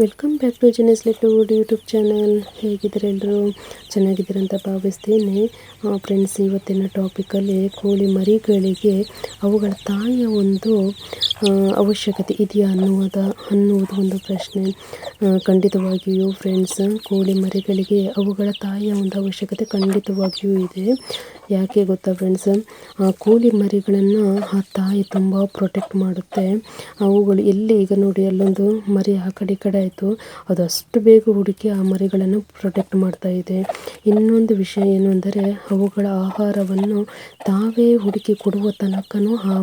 Welcome back to ಜೆನೆಸ್ ವುಡ್ YouTube channel ಹೇಗಿದ್ದಾರೆ ಎಲ್ಲರೂ? ಚೆನ್ನಾಗಿದ್ದೀರಂತ ಭಾವಿಸ್ತೀನಿ. ಫ್ರೆಂಡ್ಸ್ ಇವತ್ತಿನ ಟಾಪಿಕಲ್ಲಿ ಕೋಳಿ ಮರಿಗಳಿಗೆ ಅವುಗಳ ತಾಯಿಯ ಒಂದು ಅವಶ್ಯಕತೆ ಇದೆಯಾ ಅನ್ನುವುದ, ಅನ್ನುವುದು ಒಂದು ಪ್ರಶ್ನೆ. ಖಂಡಿತವಾಗಿಯೂ ಫ್ರೆಂಡ್ಸ್ ಕೋಳಿ ಮರಿಗಳಿಗೆ ಅವುಗಳ ತಾಯಿಯ ಒಂದು ಅವಶ್ಯಕತೆ ಖಂಡಿತವಾಗಿಯೂ ಇದೆ. ಯಾಕೆ ಗೊತ್ತಾ ಫ್ರೆಂಡ್ಸ್ ಆ ಕೂಲಿ ಮರಿಗಳನ್ನು ಆ ತಾಯಿ ತುಂಬ ಪ್ರೊಟೆಕ್ಟ್ ಮಾಡುತ್ತೆ. ಅವುಗಳು ಎಲ್ಲಿ ಈಗ ನೋಡಿ ಅಲ್ಲೊಂದು ಮರಿ ಆ ಕಡೆ ಈ ಕಡೆ ಆಯಿತು, ಅದು ಅಷ್ಟು ಬೇಗ ಹುಡುಕಿ ಆ ಮರಿಗಳನ್ನು ಪ್ರೊಟೆಕ್ಟ್ ಮಾಡ್ತಾ ಇದೆ. ಇನ್ನೊಂದು ವಿಷಯ ಏನು ಅಂದರೆ, ಅವುಗಳ ಆಹಾರವನ್ನು ತಾವೇ ಹುಡುಕಿ ಕೊಡುವ ತನಕನೂ ಆ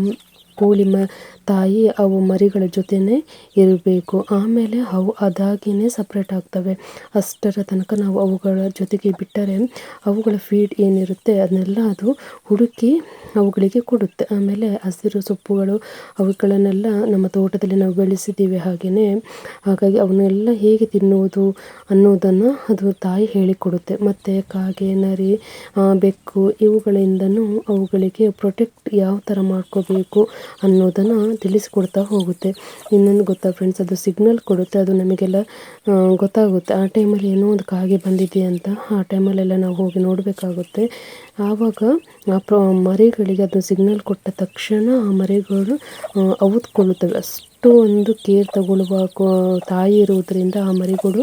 ಕೋಳಿ ಮ ತಾಯಿ ಅವು ಮರಿಗಳ ಜೊತೆನೇ ಇರಬೇಕು. ಆಮೇಲೆ ಅವು ಅದಾಗಿಯೇ ಸಪ್ರೇಟ್ ಆಗ್ತವೆ. ಅಷ್ಟರ ತನಕ ನಾವು ಅವುಗಳ ಜೊತೆಗೆ ಬಿಟ್ಟರೆ ಅವುಗಳ ಫೀಡ್ ಏನಿರುತ್ತೆ ಅದನ್ನೆಲ್ಲ ಅದು ಹುಡುಕಿ ಅವುಗಳಿಗೆ ಕೊಡುತ್ತೆ. ಆಮೇಲೆ ಹಸಿರು ಸೊಪ್ಪುಗಳು ಅವುಗಳನ್ನೆಲ್ಲ ನಮ್ಮ ತೋಟದಲ್ಲಿ ನಾವು ಬೆಳೆಸಿದ್ದೀವಿ ಹಾಗೆಯೇ. ಹಾಗಾಗಿ ಅವನ್ನೆಲ್ಲ ಹೇಗೆ ತಿನ್ನುವುದು ಅನ್ನೋದನ್ನು ಅದು ತಾಯಿ ಹೇಳಿಕೊಡುತ್ತೆ. ಮತ್ತು ಕಾಗೆ, ನರಿ ಬೆಕ್ಕು ಇವುಗಳಿಂದನೂ ಅವುಗಳಿಗೆ ಪ್ರೊಟೆಕ್ಟ್ ಯಾವ ಥರ ಮಾಡ್ಕೋಬೇಕು? ಅನ್ನೋದನ್ನು ತಿಳಿಸ್ಕೊಡ್ತಾ ಹೋಗುತ್ತೆ. ಇನ್ನೊಂದು ಗೊತ್ತಾ ಫ್ರೆಂಡ್ಸ್ ಅದು ಸಿಗ್ನಲ್ ಕೊಡುತ್ತೆ, ಅದು ನಮಗೆಲ್ಲ ಗೊತ್ತಾಗುತ್ತೆ. ಆ ಟೈಮಲ್ಲಿ ಏನೋ ಒಂದು ಕಾಗೆ ಬಂದಿದೆ ಅಂತ ಆ ಟೈಮಲ್ಲೆಲ್ಲ ನಾವು ಹೋಗಿ ನೋಡಬೇಕಾಗುತ್ತೆ. ಆವಾಗ ಮರಿಗಳಿಗೆ ಅದು ಸಿಗ್ನಲ್ ಕೊಟ್ಟ ತಕ್ಷಣ ಆ ಮರಿಗಳು ಅವುತ್ಕೊಳ್ಳುತ್ತವೆ ಅಷ್ಟು ಒಂದು ಕೇರ್ ತಗೊಳ್ಳುವ ತಾಯಿ ಇರುವುದರಿಂದ ಆ ಮರಿಗಳು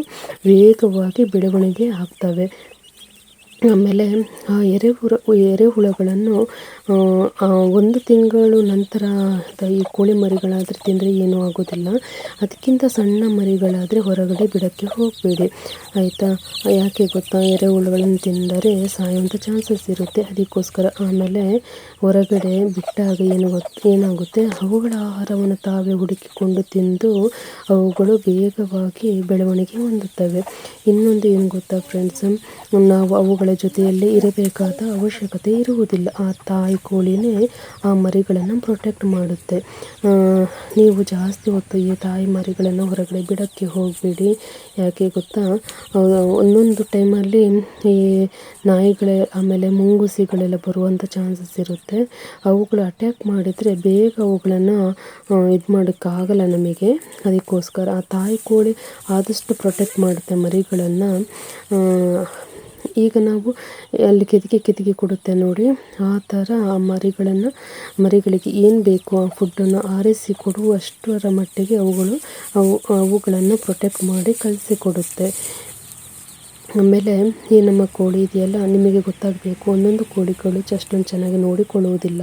ವೇಗವಾಗಿ ಬೆಳವಣಿಗೆ ಆಗ್ತವೆ. ಆಮೇಲೆ ಎರೆಹುಳ ಎರೆಹುಳಗಳನ್ನು ಒಂದು ತಿಂಗಳು ನಂತರ ಈ ಕೋಳಿ ಮರಿಗಳಾದರೆ ತಿಂದರೆ ಏನೂ ಆಗೋದಿಲ್ಲ. ಅದಕ್ಕಿಂತ ಸಣ್ಣ ಮರಿಗಳಾದರೆ ಹೊರಗಡೆ ಬಿಡೋಕ್ಕೆ ಹೋಗಬೇಡಿ. ಆಯಿತಾ? ಯಾಕೆ ಗೊತ್ತಾ? ಎರೆಹುಳುಗಳನ್ನು ತಿಂದರೆ ಸಾಯುವಂಥ ಚಾನ್ಸಸ್ ಇರುತ್ತೆ. ಅದಕ್ಕೋಸ್ಕರ ಆಮೇಲೆ ಹೊರಗಡೆ ಬಿಟ್ಟಾಗ ಏನು ಗೊತ್ತ ಏನಾಗುತ್ತೆ? ಅವುಗಳ ಆಹಾರವನ್ನು ತಾವೇ ಹುಡುಕಿಕೊಂಡು ತಿಂದು ಅವುಗಳು ಬೇಗವಾಗಿ ಬೆಳವಣಿಗೆ ಹೊಂದುತ್ತವೆ. ಇನ್ನೊಂದು ಏನು ಗೊತ್ತಾ ಫ್ರೆಂಡ್ಸ್ ನಾವು ಅವುಗಳ ಜೊತೆಯಲ್ಲಿ ಇರಬೇಕಾದ ಅವಶ್ಯಕತೆ ಇರುವುದಿಲ್ಲ. ಆ ತಾಯಿ ಕೋಳಿನೇ ಆ ಮರಿಗಳನ್ನು ಪ್ರೊಟೆಕ್ಟ್ ಮಾಡುತ್ತೆ. ನೀವು ಜಾಸ್ತಿ ಹೊತ್ತು ಈ ತಾಯಿ ಮರಿಗಳನ್ನು ಹೊರಗಡೆ ಬಿಡೋಕ್ಕೆ ಹೋಗಬೇಡಿ. ಯಾಕೆ ಗೊತ್ತಾ? ಒಂದೊಂದು ಟೈಮಲ್ಲಿ ಈ ನಾಯಿಗಳೇ, ಆಮೇಲೆ ಮುಂಗುಸಿಗಳೆಲ್ಲ ಬರುವಂಥ ಚಾನ್ಸಸ್ ಇರುತ್ತೆ. ಅವುಗಳು ಅಟ್ಯಾಕ್ ಮಾಡಿದರೆ ಬೇಗ ಅವುಗಳನ್ನು ಇದು ಮಾಡೋಕ್ಕಾಗಲ್ಲ ನಮಗೆ. ಅದಕ್ಕೋಸ್ಕರ ಆ ತಾಯಿ ಕೋಳಿ ಆದಷ್ಟು ಪ್ರೊಟೆಕ್ಟ್ ಮಾಡುತ್ತೆ ಮರಿಗಳನ್ನು. ಈಗ ನಾವು ಅಲ್ಲಿ ಕೆದಿಗೆ ಕೆದಿಗೆ ಕೊಡುತ್ತೆ ನೋಡಿ. ಆ ಥರ ಆ ಮರಿಗಳನ್ನು, ಮರಿಗಳಿಗೆ ಏನು ಬೇಕು ಆ ಫುಡ್ಡನ್ನು ಆರಿಸಿ ಕೊಡುವಷ್ಟರ ಮಟ್ಟಿಗೆ ಅವುಗಳು ಅವು, ಅವುಗಳನ್ನು ಪ್ರೊಟೆಕ್ಟ್ ಮಾಡಿ ಕಳಿಸಿಕೊಡುತ್ತೆ ಆಮೇಲೆ ಈ ನಮ್ಮ ಕೋಳಿ ಇದೆಯಲ್ಲ, ನಿಮಗೆ ಗೊತ್ತಾಗಬೇಕು, ಒಂದೊಂದು ಕೋಳಿಗಳು ಅಷ್ಟೊಂದು ಚೆನ್ನಾಗಿ ನೋಡಿಕೊಳ್ಳುವುದಿಲ್ಲ.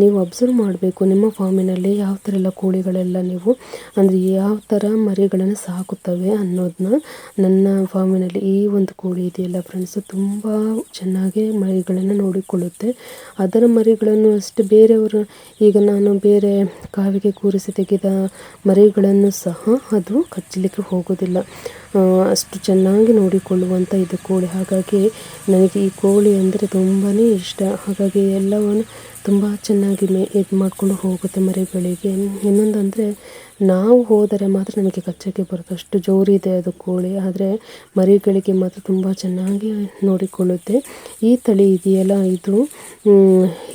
ನೀವು ಅಬ್ಸರ್ವ್ ಮಾಡಬೇಕು, ನಿಮ್ಮ ಫಾರ್ಮಿನಲ್ಲಿ ಯಾವ ಥರ ಎಲ್ಲ ಕೋಳಿಗಳೆಲ್ಲ ನೀವು, ಅಂದರೆ ಯಾವ ಥರ ಮರಿಗಳನ್ನು ಸಾಕುತ್ತವೆ ಅನ್ನೋದನ್ನ. ನನ್ನ ಫಾರ್ಮಿನಲ್ಲಿ ಈ ಒಂದು ಕೋಳಿ ಇದೆಯಲ್ಲ ಫ್ರೆಂಡ್ಸ್ ತುಂಬ ಚೆನ್ನಾಗಿ ಮರಿಗಳನ್ನು ನೋಡಿಕೊಳ್ಳುತ್ತೆ. ಅದರ ಮರಿಗಳನ್ನು ಅಷ್ಟು ಬೇರೆಯವರು, ಈಗ ನಾನು ಬೇರೆ ಕಾವಿಗೆ ಕೂರಿಸಿ ತೆಗೆದ ಮರಿಗಳನ್ನು ಸಹ ಅದು ಕಚ್ಚಲಿಕ್ಕೆ ಹೋಗೋದಿಲ್ಲ ಅಷ್ಟು ಚೆನ್ನಾಗಿ ನೋಡಿಕೊಳ್ಳುವಂಥ ಇದು ಕೋಳಿ. ಹಾಗಾಗಿ ನನಗೆ ಈ ಕೋಳಿ ಅಂದರೆ ತುಂಬಾ ಇಷ್ಟ. ಹಾಗಾಗಿ ಎಲ್ಲವನ್ನು ತುಂಬ ಚೆನ್ನಾಗಿ ಮೇ, ಇದು ಮಾಡಿಕೊಂಡು ಹೋಗುತ್ತೆ ಮರಿಗಳಿಗೆ. ಇನ್ನೊಂದಂದರೆ ನಾವು ಹೋದರೆ ಮಾತ್ರ ನಮಗೆ ಕಚ್ಚಕ್ಕೆ ಬರುತ್ತೆ ಅಷ್ಟು ಜೋರಿದೆ ಅದು ಕೋಳಿ. ಆದರೆ ಮರಿಗಳಿಗೆ ಮಾತ್ರ ತುಂಬ ಚೆನ್ನಾಗಿ ನೋಡಿಕೊಳ್ಳುತ್ತೆ. ಈ ತಳಿ ಇದೆಯಲ್ಲ, ಇದು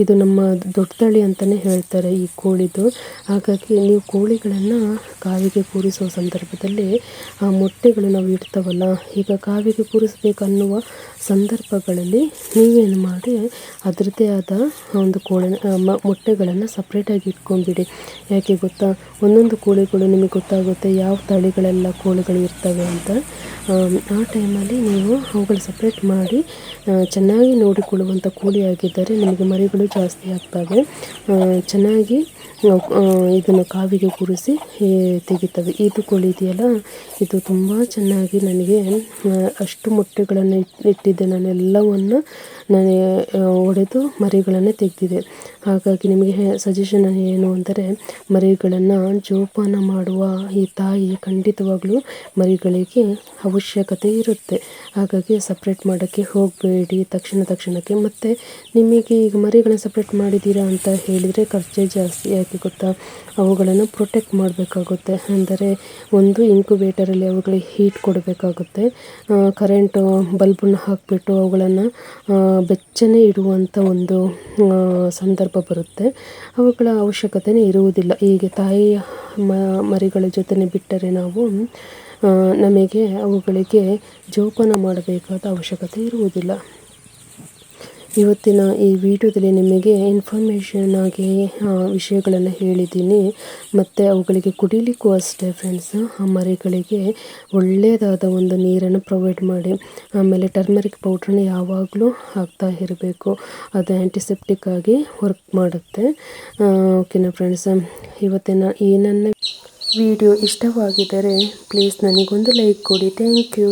ಇದು ನಮ್ಮ ದೊಡ್ಡ ತಳಿ ಅಂತಲೇ ಹೇಳ್ತಾರೆ ಈ ಕೋಳಿದು. ಹಾಗಾಗಿ ನೀವು ಕೋಳಿಗಳನ್ನು ಕಾವಿಗೆ ಕೂರಿಸುವ ಸಂದರ್ಭದಲ್ಲಿ ಆ ಮೊಟ್ಟೆಗಳು ನಾವು ಇಡ್ತೇವಲ್ಲ, ಈಗ ಕಾವಿಗೆ ಕೂರಿಸಬೇಕನ್ನುವ ಸಂದರ್ಭಗಳಲ್ಲಿ ನೀವೇನು ಮಾಡಿ ಅದರದ್ದೇ ಆದ ಒಂದು ಕೋಳಿ ಮೊಟ್ಟೆಗಳನ್ನು ಸಪ್ರೇಟಾಗಿ ಇಟ್ಕೊಂಡ್ಬಿಡಿ ಯಾಕೆ ಗೊತ್ತಾ? ಒಂದೊಂದು ಕೋಳಿಗಳು ನಿಮಗೆ ಗೊತ್ತಾಗುತ್ತೆ ಯಾವ ತಳಿಗಳೆಲ್ಲ ಕೋಳಿಗಳು ಇರ್ತವೆ ಅಂತ. ಆ ಟೈಮಲ್ಲಿ ನೀವು ಅವುಗಳು ಸಪ್ರೇಟ್ ಮಾಡಿ ಚೆನ್ನಾಗಿ ನೋಡಿಕೊಳ್ಳುವಂಥ ಕೋಳಿ ಆಗಿದ್ದರೆ ನಿಮಗೆ ಮರಿಗಳು ಜಾಸ್ತಿ ಆಗ್ತವೆ. ಚೆನ್ನಾಗಿ ಇದನ್ನು ಕಾವಿಗೆ ಕೂರಿಸಿ ತೆಗಿತವೆ. ಇದು ಕೋಳಿ ಇದೆಯಲ್ಲ ಇದು ತುಂಬ ಚೆನ್ನಾಗಿ ನನಗೆ ಅಷ್ಟು ಮೊಟ್ಟೆಗಳನ್ನು ಇಟ್ಟಿದ್ದೆ. ನಾನು ಎಲ್ಲವನ್ನು ನಾನು ಒಡೆದು ಮರಿಗಳನ್ನು ತೆಗೆದಿದೆ. ಹಾಗಾಗಿ ನಿಮಗೆ ಸಜೆಷನ್ ಏನು ಅಂದರೆ, ಮರಿಗಳನ್ನು ಜೋಪಾನ ಮಾಡುವ ಈ ತಾಯಿ ಖಂಡಿತವಾಗ್ಲೂ ಮರಿಗಳಿಗೆ ಅವಶ್ಯಕತೆ ಇರುತ್ತೆ. ಹಾಗಾಗಿ ಸಪ್ರೇಟ್ ಮಾಡೋಕ್ಕೆ ಹೋಗಬೇಡಿ, ತಕ್ಷಣ ತಕ್ಷಣಕ್ಕೆ. ಮತ್ತು ನಿಮಗೆ ಈಗ ಮರಿಗಳನ್ನ ಸಪ್ರೇಟ್ ಮಾಡಿದ್ದೀರಾ ಅಂತ ಹೇಳಿದರೆ ಖರ್ಚೇ ಜಾಸ್ತಿ ಯಾಕೆ ಗೊತ್ತಾ? ಅವುಗಳನ್ನು ಪ್ರೊಟೆಕ್ಟ್ ಮಾಡಬೇಕಾಗುತ್ತೆ. ಅಂದರೆ ಒಂದು ಇಂಕ್ಯುಬೇಟರಲ್ಲಿ ಅವುಗಳಿಗೆ ಹೀಟ್ ಕೊಡಬೇಕಾಗುತ್ತೆ. ಕರೆಂಟು ಬಲ್ಬನ್ನು ಹಾಕಿಬಿಟ್ಟು ಅವುಗಳನ್ನು ಬೆಚ್ಚನೆ ಇಡುವಂಥ ಒಂದು ಸಂದರ್ಭ ಬರುತ್ತೆ. ಅವುಗಳ ಅವಶ್ಯಕತೆಯೇ ಇರುವುದಿಲ್ಲ. ಹೀಗೆ ತಾಯಿಯ ಮರಿಗಳ ಜೊತೆ ಬಿಟ್ಟರೆ ನಾವು ನಮಗೆ ಅವುಗಳಿಗೆ ಜೋಪಾನ ಮಾಡಬೇಕಾದ ಅವಶ್ಯಕತೆ ಇರುವುದಿಲ್ಲ. ಇವತ್ತಿನ ಈ ವಿಡಿಯೋದಲ್ಲಿ ನಿಮಗೆ ಇನ್ಫಾರ್ಮೇಷನ್ ಆಗಿ ವಿಷಯಗಳನ್ನು ಹೇಳಿದ್ದೀನಿ. ಮತ್ತು ಅವುಗಳಿಗೆ ಕುಡಿಲಿಕ್ಕೂ ಅಷ್ಟೇ ಫ್ರೆಂಡ್ಸ್ ಆ ಮರಿಗಳಿಗೆ ಒಳ್ಳೆಯದಾದ ಒಂದು ನೀರನ್ನು ಪ್ರೊವೈಡ್ ಮಾಡಿ. ಆಮೇಲೆ ಟರ್ಮರಿಕ್ ಪೌಡ್ರನ್ನು ಯಾವಾಗಲೂ ಹಾಕ್ತಾ ಇರಬೇಕು. ಅದು ಆ್ಯಂಟಿಸೆಪ್ಟಿಕ್ ಆಗಿ ವರ್ಕ್ ಮಾಡುತ್ತೆ. ಓಕೆನಾ ಫ್ರೆಂಡ್ಸ್ ಇವತ್ತಿನ ಈ ನನ್ನ ವಿಡಿಯೋ ಇಷ್ಟವಾಗಿದ್ದರೆ ಪ್ಲೀಸ್ ನನಗೊಂದು ಲೈಕ್ ಕೊಡಿ. Thank you